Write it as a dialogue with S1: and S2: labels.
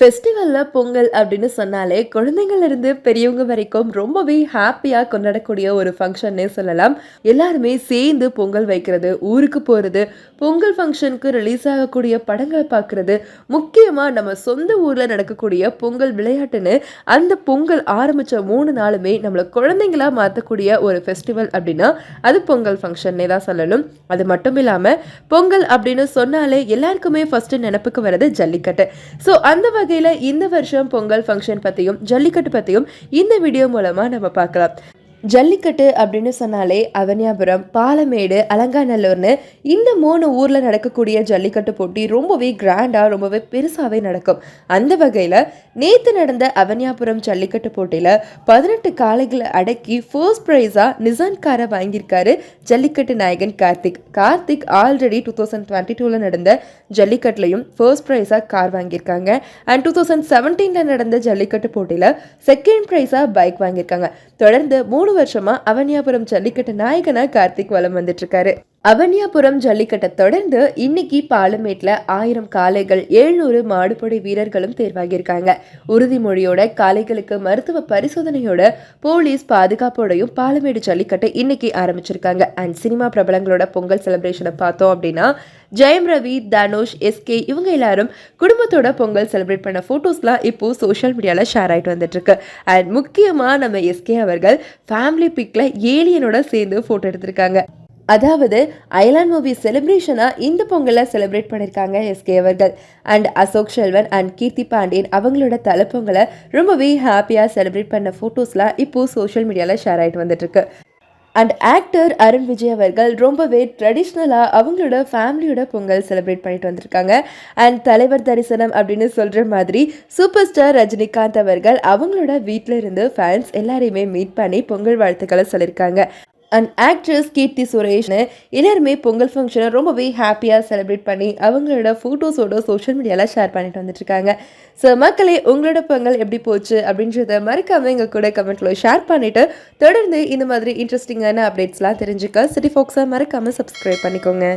S1: ஃபெஸ்டிவலில் பொங்கல் அப்படின்னு சொன்னாலே குழந்தைங்கள்லேருந்து பெரியவங்க வரைக்கும் ரொம்பவே ஹாப்பியாக கொண்டாடக்கூடிய ஒரு ஃபங்க்ஷன்னே சொல்லலாம். எல்லாருமே சேர்ந்து பொங்கல் வைக்கிறது ஊருக்கு போகிறது பொங்கல் ஃபங்க்ஷனுக்கு ரிலீஸ் ஆகக்கூடிய படங்களை பார்க்குறது முக்கியமாக நம்ம சொந்த ஊரில் நடக்கக்கூடிய பொங்கல் விளையாட்டுன்னு அந்த பொங்கல் ஆரம்பித்த மூணு நாளுமே நம்மளை குழந்தைங்களா மாற்றக்கூடிய ஒரு ஃபெஸ்டிவல் அப்படின்னா அது பொங்கல் ஃபங்க்ஷன்னே தான் சொல்லணும். அது மட்டும் இல்லாமல் பொங்கல் அப்படின்னு சொன்னாலே எல்லாருக்குமே ஃபஸ்ட்டு நினப்புக்கு வர்றது ஜல்லிக்கட்டு. ஸோ அந்த வகையில் இந்த வருஷம் பொங்கல் ஃபங்க்ஷன் பற்றியும் ஜல்லிக்கட்டு பற்றியும் இந்த வீடியோ மூலமாக நம்ம பார்க்கலாம். ஜல்லிக்கட்டு அப்படின்னு சொன்னாலே அவனியாபுரம் பாலமேடு அலங்காநல்லூர்னு இந்த மூணு ஊரில் நடக்கக்கூடிய ஜல்லிக்கட்டு போட்டி ரொம்பவே கிராண்டாக ரொம்பவே பெருசாகவே நடக்கும். அந்த வகையில் நேற்று நடந்த அவனியாபுரம் ஜல்லிக்கட்டு போட்டியில் பதினெட்டு காளைகளை அடக்கி ஃபர்ஸ்ட் ப்ரைஸாக நிசான் காரை வாங்கியிருக்காரு ஜல்லிக்கட்டு நாயகன் Karthik. Karthik already two thousand twenty டூவில் நடந்த ஜல்லிக்கட்டுலையும் ஃபர்ஸ்ட் ப்ரைஸாக கார் வாங்கியிருக்காங்க. அண்ட் டூ தௌசண்ட் செவன்டீனில் நடந்த ஜல்லிக்கட்டு போட்டியில் செகண்ட் ப்ரைஸாக பைக் வாங்கியிருக்காங்க. தொடர்ந்து மூணு வருஷமா அவனியாபுரம் ஜல்லிக்கட்டு நாயகனா கார்த்திக் வலம் வந்துட்டு இருக்காரு. அவனியாபுரம் ஜல்லிக்கட்டை தொடர்ந்து இன்னைக்கு பாலமேட்டில் ஆயிரம் காளைகள் எழுநூறு மாடுபடை வீரர்களும் தேர்வாகியிருக்காங்க. உறுதிமொழியோட காளைகளுக்கு மருத்துவ பரிசோதனையோட போலீஸ் பாதுகாப்போடையும் பாலமேடு ஜல்லிக்கட்டை இன்னைக்கு ஆரம்பிச்சிருக்காங்க. அண்ட் சினிமா பிரபலங்களோட பொங்கல் செலிப்ரேஷனை பார்த்தோம் அப்படின்னா ஜெயம் ரவி தனுஷ் எஸ்கே இவங்க எல்லாரும் குடும்பத்தோட பொங்கல் செலிப்ரேட் பண்ண ஃபோட்டோஸ்லாம் இப்போ சோஷியல் மீடியாவில் ஷேர் ஆகிட்டு வந்துட்டுருக்கு. அண்ட் முக்கியமாக நம்ம எஸ்கே அவர்கள் ஃபேமிலி பிக்கில் ஏலியனோட சேர்ந்து ஃபோட்டோ எடுத்திருக்காங்க. அதாவது ஐலாண்ட் மூவி செலிப்ரேஷனாக இந்த பொங்கலை செலிப்ரேட் பண்ணியிருக்காங்க எஸ்கே அவர்கள். அண்ட் அசோக் செல்வன் அண்ட் கீர்த்தி பாண்டியன் அவங்களோட தலைப்பொங்கலை ரொம்பவே ஹாப்பியாக செலிப்ரேட் பண்ண ஃபோட்டோஸ்லாம் இப்போது சோஷியல் மீடியாவில் ஷேர் ஆகிட்டு வந்துட்டுருக்கு. அண்ட் ஆக்டர் அருண் விஜய் அவர்கள் ரொம்பவே ட்ரெடிஷ்னலாக அவங்களோட ஃபேமிலியோட பொங்கல் செலிப்ரேட் பண்ணிட்டு வந்திருக்காங்க. அண்ட் தலைவர் தரிசனம் அப்படின்னு சொல்கிற மாதிரி சூப்பர் ஸ்டார் ரஜினிகாந்த் அவர்கள் அவங்களோட வீட்டில் இருந்து ஃபேன்ஸ் எல்லாரையுமே மீட் பண்ணி பொங்கல் வாழ்த்துக்களை சொல்லியிருக்காங்க அண்ட் ஆக்ட்ரஸ் கீர்த்தி சுரேஷ்னு எல்லாருமே பொங்கல் ஃபங்க்ஷனை ரொம்பவே ஹாப்பியாக செலிப்ரேட் பண்ணி அவங்களோட ஃபோட்டோஸோட சோஷியல் மீடியாவில் ஷேர் பண்ணிட்டு வந்துட்டுருக்காங்க. ஸோ மக்களே உங்களோட பொங்கல் எப்படி போச்சு அப்படின்றத மறக்காமல் எங்கள் கூட கமெண்ட்டில் ஷேர் பண்ணிவிட்டு தொடர்ந்து இந்த மாதிரி இன்ட்ரெஸ்டிங்கான அப்டேட்ஸ்லாம் தெரிஞ்சுக்க சிட்டி ஃபோக்ஸை மறக்காமல் சப்ஸ்கிரைப் பண்ணிக்கோங்க.